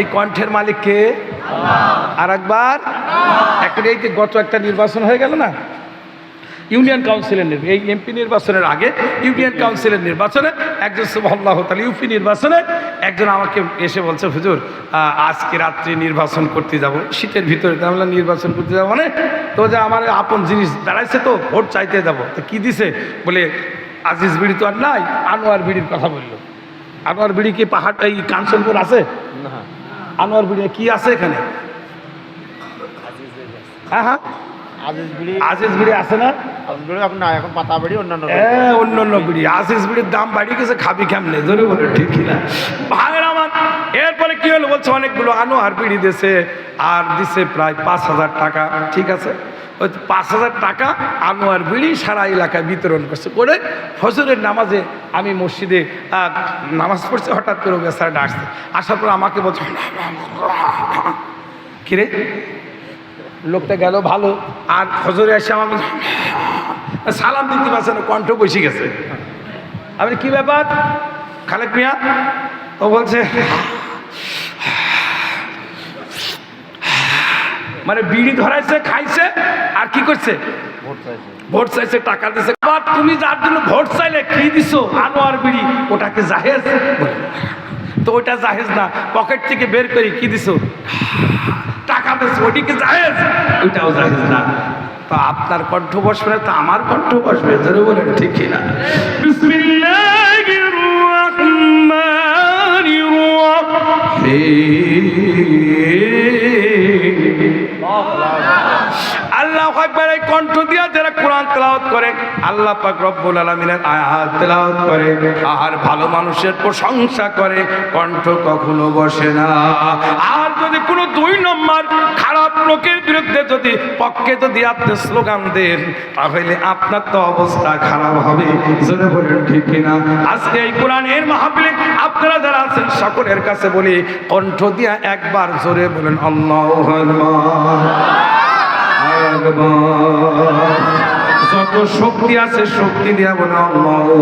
এই কণ্ঠের মালিক কে? আর একবার একটা এই যে গত একটা নির্বাচন হয়ে গেল না? ইউনিয়ন কাউন্সিলের এই এমপি নির্বাচনের আগে ইউনিয়ন কাউন্সিলের নির্বাচনে একজন সুবহানাল্লাহ তাআলা ইউপি নির্বাচনে একজন আমাকে এসে বলছে, হুজুর আজকে রাত্রে নির্বাচন করতে যাব, শীতের ভিতরে তো আমরা নির্বাচন করতে যাব মানে? তো যে আমার আপন জিনিস দাঁড়াইছে তো, ভোট চাইতে যাব। তো কি দিছে? বলে, আজিজ বিড়ি তো আর নাই। আনোয়ার বিড়ির কথা বলল। আনোয়ার বিড়ি কি পাহাড় এই কাঞ্চনপুর আছে? আনোয়ার বিড়ি কি আছে এখানে? হ্যাঁ হ্যাঁ। আজিজ বিড়ি। আজিজ বিড়ি আছে না? এখন এখন পাতা বিড়ি অন্যান্য হ্যাঁ বিড়ি। বিড়ির দাম বাড়িয়ে গেছে খাবি কেমনে? বলে ঠিক না? ভাঙের আমার এরপরে কি হলো বলছে? অনেকগুলো আনোয়ার বিড়ি দিছে আর দিছে প্রায় পাঁচ হাজার টাকা ঠিক আছে? ওই পাঁচ হাজার টাকা আনোয়ার বিড়ি সারা এলাকায় বিতরণ করছে। করে ফজরের নামাজে আমি মসজিদে নামাজ পড়ছি, হঠাৎ করে বেসারটা আসছে আসার পর আমাকে বলছে কিরে লোকটা গেল ভালো। আর ফজরে এসে আমার সালাম দিতে পারছে না, কণ্ঠ বসে গেছে। আমি কি ব্যাপার? খালেক মিয়া, ও বলছে মানে বিড়ি ধরাইছে, খাইছে? আর কি করছে? ভোট চাইছে। টাকা দিছে। আবার তুমি যার জন্য ভোট চাইলে কি দিছো? আনোয়ার বিড়ি ওটাকে জাহেজ? বলে, তো ওটা জাহেজ না পকেট থেকে বের করে কি দিছো? টাকা দিছো ওটিকে জাহেজ? ওটাও জাহেজ না। তো আপনার কণ্ঠ বসবে না তো আমার কণ্ঠ বসবে ধরে বলেন ঠিক কিনা বিসমিল্লাহির রহমানির রহিম। আল্লাহ আকবার এই কণ্ঠ দিয়া যারা কোরআন তেলাওয়াত করে, আল্লাহ পাক রব্বুল আলামিনের আয়াত তেলাওয়াত করে। আর ভালো মানুষের প্রশংসা করে, কণ্ঠ কখনো বসে না। আর যদি কোনো দুই নম্বর খারাপ লোকের বিরুদ্ধে যদি পক্ষে যদি আপনি স্লোগান দেন, তাহলে আপনার তো অবস্থা খারাপ হবে। যদি বলেন ঠিক কিনা? আজকে এই কোরআনের মাহফিলে আপনারা যারা আছেন, সকলের কাছে বলি, কণ্ঠ দিয়া একবার জোরে বলেন, আল্লাহ যত শক্তি আছে শক্তি দিয়া বলে আল্লাহু